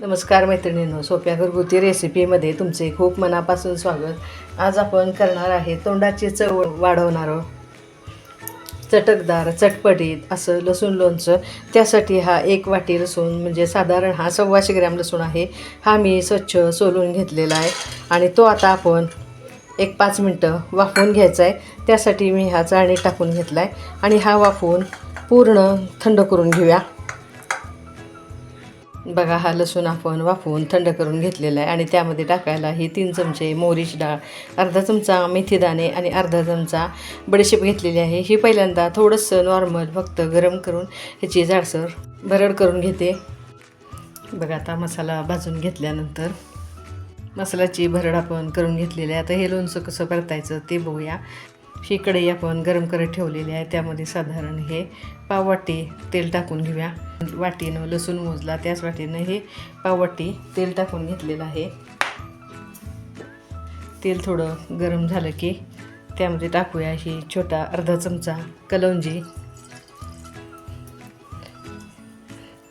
नमस्कार मैत्रिणींनो सोप्या घरगुती रेसिपीमध्ये तुमचे खूप मनापासून स्वागत. आज आपण करणार आहे तोंडाची चव वाढवणारं चटकदार चटपटीत असं लसूण लोणचं. त्यासाठी हा एक वाटी लसूण म्हणजे साधारण हा सव्वाशे ग्रॅम लसूण आहे. हा मी स्वच्छ सोलून घेतलेला आहे. आणि तो आता आपण एक पाच मिनटं वाफवून घ्यायचा आहे. त्यासाठी मी हा चाळणी टाकून घेतला आहे आणि हा वाफवून पूर्ण थंड करून घेऊया. बघा हा लसूण आपण वाफवून थंड करून घेतलेला आहे आणि त्यामध्ये टाकायला ही तीन चमचे मोहरीची डाळ अर्धा चमचा मेथीदाणे आणि अर्धा चमचा बडीशेप घेतलेली आहे. ही पहिल्यांदा थोडंसं नॉर्मल फक्त गरम करून ह्याची जाडसर भरड करून घेते. बघा आता मसाला भाजून घेतल्यानंतर मसाल्याची भरड आपण करून घेतलेली आहे. आता हे लोणचं कसं परतायचं ते बघूया. ही कढई आपण गरम करत ठेवलेली आहे. त्यामध्ये साधारण हे पाववाटी तेल टाकून घेऊया. वाटीनं लसूण मोजला त्याच वाटीनं हे पाववाटी तेल टाकून घेतलेलं आहे. तेल थोडं गरम झालं की त्यामध्ये टाकूया ही छोटा अर्धा चमचा कलौंजी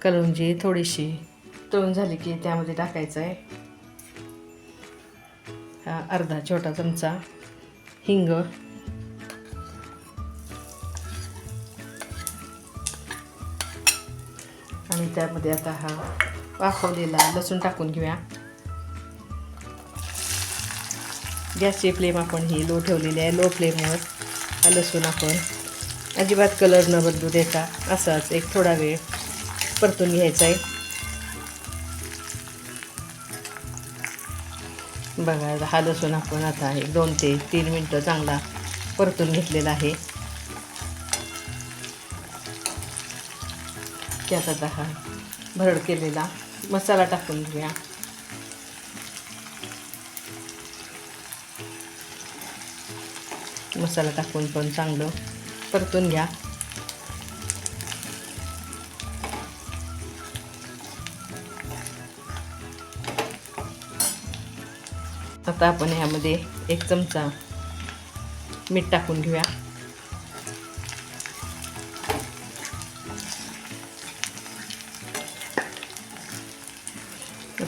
कलौंजी थोडीशी तळून झाली की त्यामध्ये टाकायचं आहे. हा अर्धा छोटा चमचा हिंग. आणि त्यामध्ये आता हा वाफवलेला लसूण टाकून घेऊया. गॅसची फ्लेम आपण ही लो ठेवलेली आहे. लो फ्लेमवर हा लसूण आपण अजिबात कलर न बदलू देता असाच एक थोडा वेळ परतून घ्यायचा आहे. बघा हा लसूण आपण आता एक दोन ते तीन मिनटं चांगला परतून घेतलेला आहे. त्यात आता हा भरड केलेला. मसाला टाकून घेऊया. मसाला टाकून पण चांगलं परतून घ्या. आता आपण ह्यामध्ये एक चमचा मीठ टाकून घेऊया.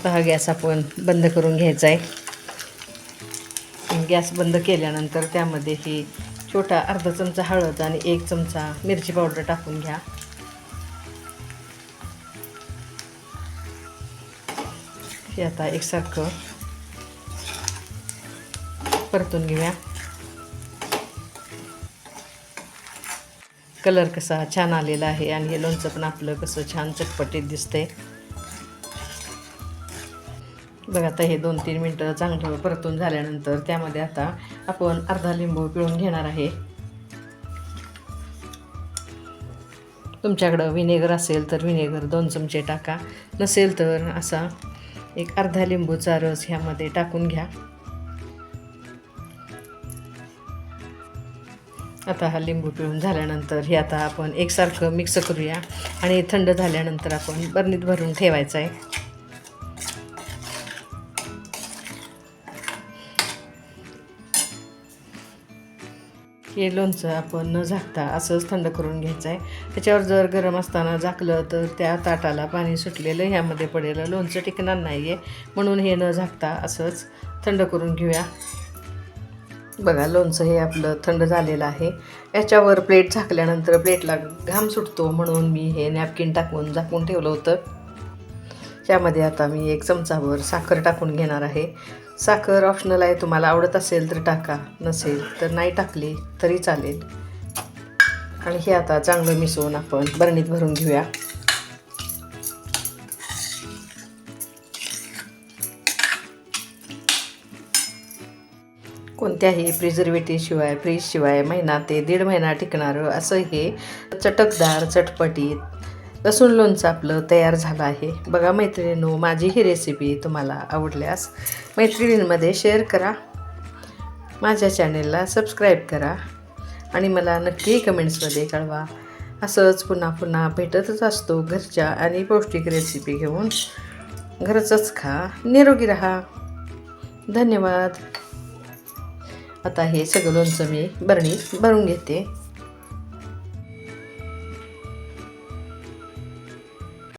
आता हा गॅस आपण बंद करून घ्यायचा आहे गॅस बंद केल्यानंतर त्यामध्ये ही छोटा अर्धा चमचा हळद आणि एक चमचा मिरची पावडर टाकून घ्या. हे आता एकसारखं परतून घेऊया. कलर कसा छान आलेला आहे आणि हे लोणचं पण आपलं कसं छान चटपटीत दिसतंय. बघा आता हे दोन तीन मिनटं चांगलं परतून झाल्यानंतर त्यामध्ये आता आपण अर्धा लिंबू पिळून घेणार आहे. तुमच्याकडं विनेगर असेल तर विनेगर दोन चमचे टाका. नसेल तर असा एक अर्धा लिंबूचा रस ह्यामध्ये टाकून घ्या. आता हा लिंबू पिळून झाल्यानंतर हे आता आपण एकसारखं मिक्स करूया. आणि थंड झाल्यानंतर आपण बरणीत भरून ठेवायचं आहे. हे लोणचं आपण न झाकता असंच थंड करून घ्यायचं आहे त्याच्यावर जर गरम असताना झाकलं तर त्या ताटाला पाणी सुटलेलं ह्यामध्ये पडेल. लोणचं टिकणार नाही आहे म्हणून हे न झाकता असंच थंड करून घेऊया. बघा लोणचं हे आपलं थंड झालेलं आहे. याच्यावर प्लेट झाकल्यानंतर प्लेटला घाम सुटतो म्हणून मी हे नॅपकिन टाकून झाकून ठेवलं होतं. त्यामध्ये आता मी एक चमचाभर साखर टाकून घेणार आहे. साखर ऑप्शनल आहे. तुम्हाला आवडत असेल तर टाका. नसेल तर नाही टाकली तरी चालेल. आणि हे आता चांगलं मिसळून आपण बरणीत भरून घेऊया. कोणत्याही प्रिझर्वेटिव्हशिवाय फ्रीजशिवाय महिना ते दीड महिना टिकणारं असं हे चटकदार चटपटीत लसूण लोणचं आपलं तयार झालं आहे. बघा मैत्रिणींनो माझी ही रेसिपी तुम्हाला आवडल्यास मैत्रिणींमध्ये शेअर करा. माझ्या चॅनेलला सबस्क्राईब करा आणि मला नक्की कमेंट्समध्ये कळवा. असंच पुन्हा पुन्हा भेटतच असतो घरच्या आणि पौष्टिक रेसिपी घेऊन. घरचंच खा निरोगी राहा. धन्यवाद. आता हे सगळं लोणचं मी बरणी भरून घेते.